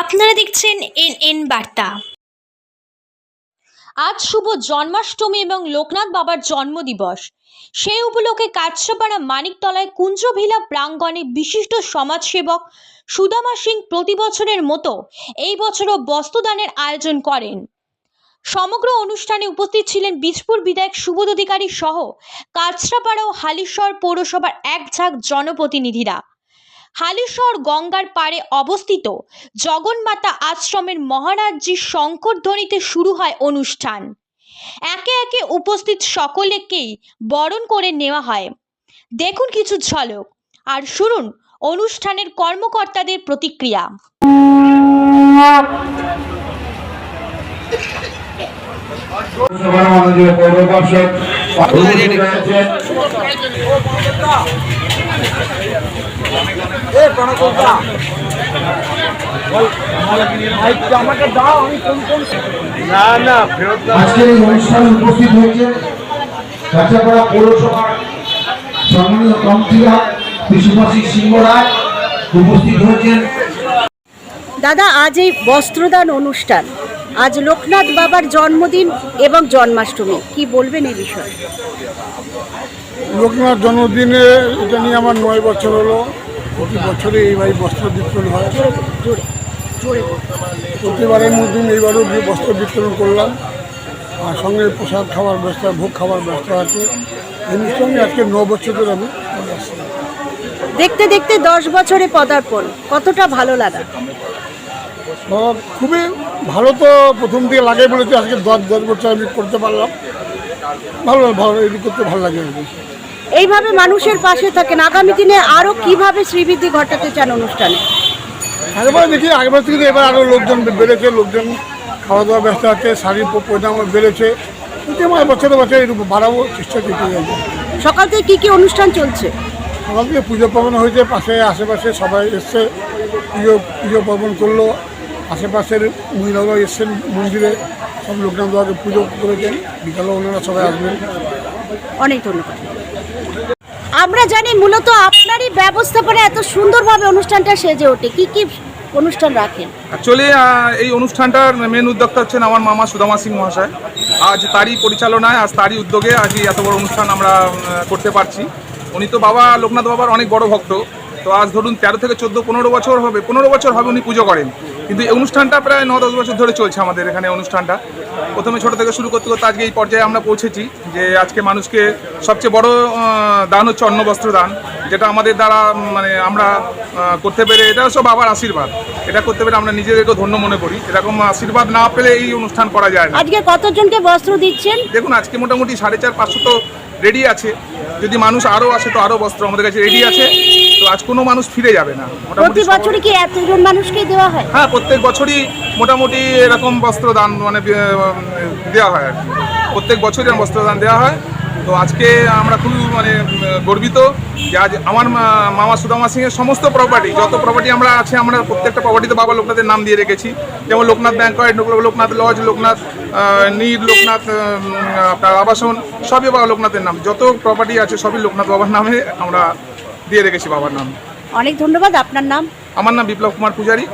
আপনারা দেখছেন N N বার্তা। আজ শুভ জন্মাষ্টমী এবং লোকনাথ বাবার জন্মদিবস। সেই উপলক্ষে কাছড়াপাড়া মানিকতলায় কুঞ্জভিলা প্রাঙ্গণে বিশিষ্ট সমাজসেবক সুদামা সিং প্রতি বছরের মতো এই বছরও বস্ত্রদানের আয়োজন করেন। সমগ্র অনুষ্ঠানে উপস্থিত ছিলেন বীজপুর বিধায়ক সুবোধ অধিকারী সহ কাছড়াপাড়া ও হালিশহর পৌরসভার এক ঝাঁক জনপ্রতিনিধিরা। হালিশহর গঙ্গার পাড়ে অবস্থিত জগন্মাতা আশ্রমের মহারাজ্যের শঙ্করধ্বনিতে শুরু হয় অনুষ্ঠান একে একে উপস্থিত সকলেকেই বরণ করে নেওয়া হয় দেখুন কিছু ঝলক আর শুনুন অনুষ্ঠানের কর্মকর্তাদের প্রতিক্রিয়া মাননীয় পৌর আজকের এই অনুষ্ঠানে উপস্থিত হয়েছে কাঁচাপাড়া পৌরসভার সম্মানীয় কাউন্সিলর বিশ্ববাসী সিংহ রায়। উপস্থিত হয়েছেন। দাদা আজ এই বস্ত্রদান অনুষ্ঠান। আজ লোকনাথ বাবার জন্মদিন এবং জন্মাষ্টমী। কি বলবেন এই বিষয়ে? লোকনাথ জন্মদিনে এটা নিয়ে আমার নয় বছর হলো। প্রতি বছরে এইভাবে বস্ত্র বিতরণ হয়। প্রতিবারের মতন এইবারও বস্ত্র বিতরণ করলাম। আর সঙ্গে প্রসাদ খাওয়ার ব্যবস্থা ভোগ খাওয়ার ব্যবস্থা আছে। এই অনুষ্ঠানে আজকে ন বছর ধরে আমি দেখতে দেখতে দশ বছরে পদার্পণ কতটা ভালো লাগা? খুবই ভালো তো প্রথম থেকে লাগে বলেছে আজকে দশ দশ বছর আমি করতে পারলাম। ভালো ভালো এটি করতে ভালো লাগে। এইভাবে মানুষের পাশে থাকেন। আগামী দিনে আরও কীভাবে শ্রীবৃদ্ধি ঘটাতে চান অনুষ্ঠানে? আগেবার দেখি আগেবার থেকে এবার আরও লোকজন বেড়েছে লোকজন খাওয়া দাওয়া ব্যস্ত আছে শাড়ি প- পয়জামা বেড়েছে। কিন্তু আমার বছরে বছরে এরকম বাড়াবো চেষ্টা করতে যাচ্ছি সকাল থেকে কি কি অনুষ্ঠান চলছে? সকাল থেকে পুজো পার্বণ হয়েছে পাশে আশেপাশে সবাই এসছে পুজো পুজো পার্বণ করল। আশেপাশের মহিলারাও এসছেন মন্দিরে সব লোকজন বাবাকে পুজো করেছেন। বিকালে ওনারা সবাই আসবেন। অনেক ধন্যবাদ। আমরা জানি মূলত আপনারই ব্যবস্থাপনা এত সুন্দরভাবে অনুষ্ঠানটা সেজে ওঠে। কি কি অনুষ্ঠান রাখেন? অ্যাকচুয়ালি এই অনুষ্ঠানটার মেন উদ্যোক্তা হচ্ছেন আমার মামা সুদামা সিং মহাশয়। আজ তারই পরিচালনায়, আজ তারই উদ্যোগে আজ এত বড় অনুষ্ঠান আমরা করতে পারছি। উনি তো বাবা, লোকনাথ বাবার অনেক বড় ভক্ত। তো আজ ধরুন তেরো থেকে চোদ্দ, পনেরো বছর হবে, পনেরো বছর হবে উনি পুজো করেন। কিন্তু এই অনুষ্ঠানটা প্রায় ন দশ বছর ধরে চলছে আমাদের এখানে অনুষ্ঠানটা। প্রথমে ছোট থেকে শুরু করতে করতে আজকে এই পর্যায়ে আমরা পৌঁছেছি যে আজকে মানুষকে সবচেয়ে বড় দান হচ্ছে অন্ন বস্ত্র দান যেটা আমাদের দ্বারা মানে আমরা করতে পেরে এটা সব বাবার আশীর্বাদ। এটা করতে পেরে আমরা নিজেদেরকে ধন্য মনে করি। এরকম আশীর্বাদ না পেলে এই অনুষ্ঠান করা যায় না। আজকে কতজনকে বস্ত্র দিচ্ছেন? দেখুন আজকে মোটামুটি সাড়ে চার পাঁচশো তো রেডি আছে। যদি মানুষ আরও আসে তো আরও বস্ত্র আমাদের কাছে রেডি আছে। তো আজ কোনো মানুষ ফিরে যাবে না। প্রতি বছরই কি এতজন মানুষকে দেওয়া হয়? হ্যাঁ প্রত্যেক বছরই মোটামুটি এরকম বস্ত্রদান মানে আহ, দেওয়া হয় আর কি। প্রত্যেক বছরই এরকম বস্ত্রদান দেওয়া হয়। তো আজকে আমরা খুব মানে গর্বিত যে আজ আমার মামা সুদামা সিংয়ের সমস্ত প্রপার্টি যত প্রপার্টি আমরা আছে আমরা প্রত্যেকটা প্রপার্টিতে বাবা লোকনাথের নাম দিয়ে রেখেছি। যেমন লোকনাথ ব্যাংকয়েট লোকনাথ লজ লোকনাথ নীর লোকনাথ আপনার আবাসন সবই বাবা লোকনাথের নাম। যত প্রপার্টি আছে সবই লোকনাথ বাবার নামে আমরা দিয়ে রেখেছি বাবার নাম। অনেক ধন্যবাদ আপনার নাম? আমার নাম বিপ্লব কুমার পূজারী।